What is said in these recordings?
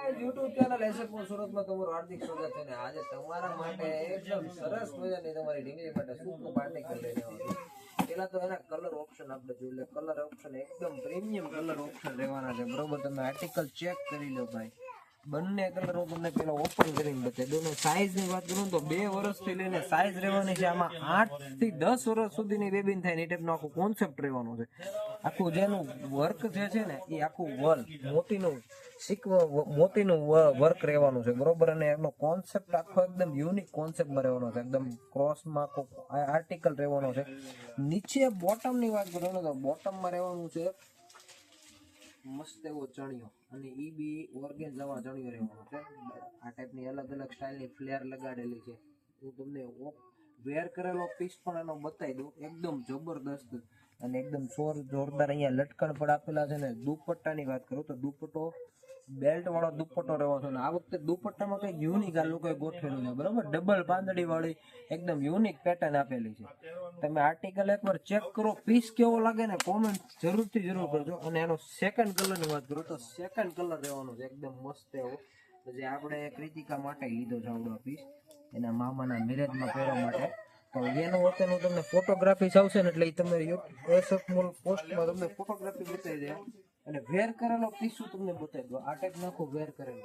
YouTube તમારું હાર્દિક સ્વાગત તમારા માટે તમારી માટે સુપર પાર્ટિકલ લઈને આવ્યો પેલા તો એના કલર ઓપ્શન આપણે જોઈ લે કલર ઓપ્શન એકદમ પ્રીમિયમ કલર ઓપ્શન રહેવાના છે. બરોબર, તમે આર્ટિકલ ચેક કરી લો બંને કલર તમને પેલા ઓપન કરીને બતાવી દઉં. સાઈઝની વાત કરું તો બે વર્ષથી લઈને સાઈઝ રહેવાની છે. આમાં આઠથી દસ વર્ષ સુધીની બેબીન થાય ને એ ટાઈપનો આખો કોન્સેપ્ટ રહેવાનો છે. આખું જેનું વર્ક જે છે ને, એ આખું વર્ક મોતીનું, શીખવ, મોતીનું વર્ક રહેવાનું છે, બરોબર? અને એનો કોન્સેપ્ટ આખો એકદમ યુનિક કોન્સેપ્ટમાં રહેવાનો છે, એકદમ ક્રોસમાં આખો આર્ટિકલ રહેવાનો છે. નીચે બોટમની વાત કરું ને તો બોટમમાં રહેવાનું છે મસ્ત એવો ચણિયો, અને એ બી ઓર્ગેન્ઝામાં ચણિયો રહેવાનો છે. આ ટાઈપની અલગ અલગ સ્ટાઇલની ફ્લેર લગાડેલી છે. હું તમને વેર કરેલો પીસ પણ એનો બતાવી દઉં, એકદમ જબરદસ્ત અને એકદમ જોર જોરદાર અહીંયા લટકણ પણ આપેલા છે ને, દુપટ્ટાની વાત કરું તો દુપટ્ટો બેલ્ટ વાળો દુપટ્ટો રહેવો છે આ વખતે દુપટ્ટામાં કંઈક યુનિક આ લોકોએ ગોઠવેલું છે, બરોબર? ડબલ પાંદડી વાળી એકદમ યુનિક પેટર્ન આપેલી છે. તમે આર્ટિકલ એકવાર ચેક કરો પીસ કેવો લાગે ને કોમેન્ટ જરૂરથી જરૂર કરજો. અને એનો સેકન્ડ કલરની વાત કરું તો સેકન્ડ કલર રહેવાનો છે, એકદમ મસ્ત એવો. જે આપણે ક્રિતિકા માટે લીધો છે આવડો પીસ એના મામાના મેરેજમાં પહેરવા માટે. તો એનું અત્યારનું તમને ફોટોગ્રાફી આવશે ને એટલે એ તમે એસએફ મોલ પોસ્ટમાં તમને ફોટોગ્રાફી બતાવી દે. અને વેર કરેલો પીસું તમને બતાવી દો આ ટાઈપ નાખો વેર કરેલો.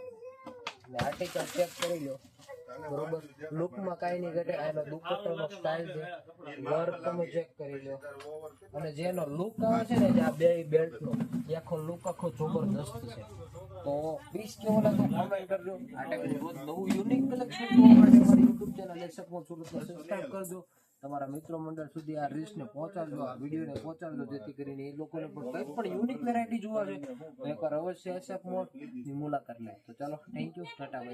એટલે આર્ટિકલ ચેક કરી લો. બરોબર. લુકમાં કાંઈ નહીં ઘટે. આનો દુપટ્ટાનો સ્ટાઇલ છે. વર્ક તમે ચેક કરી લો. અને જેનો લુક આવે છે ને જે આ બે બેલ્ટનો એ આખો લુક આખો જબરદસ્ત છે. તો પીસ કેવો લાગે કોમેન્ટ કરજો આ ટાઈપની નવું યુનિક કલેક્શન જોવા માટે મારી યુટ્યુબ ચેનલ એસએફ સુરતને સબસ્ક્રાઇબ કરજો. તમારા મિત્રો મંડળ સુધી આ રીલ્સને પહોંચાડજો આ વિડીયોને પહોંચાડજો જેથી કરીને એ લોકોને પણ કંઈ પણ યુનિક વેરાયટી જોવા છે. તો એકવાર અવશ્ય એસએફ મોલની મુલાકાત લે. તો ચાલો થેન્ક યુ ટાટા બાય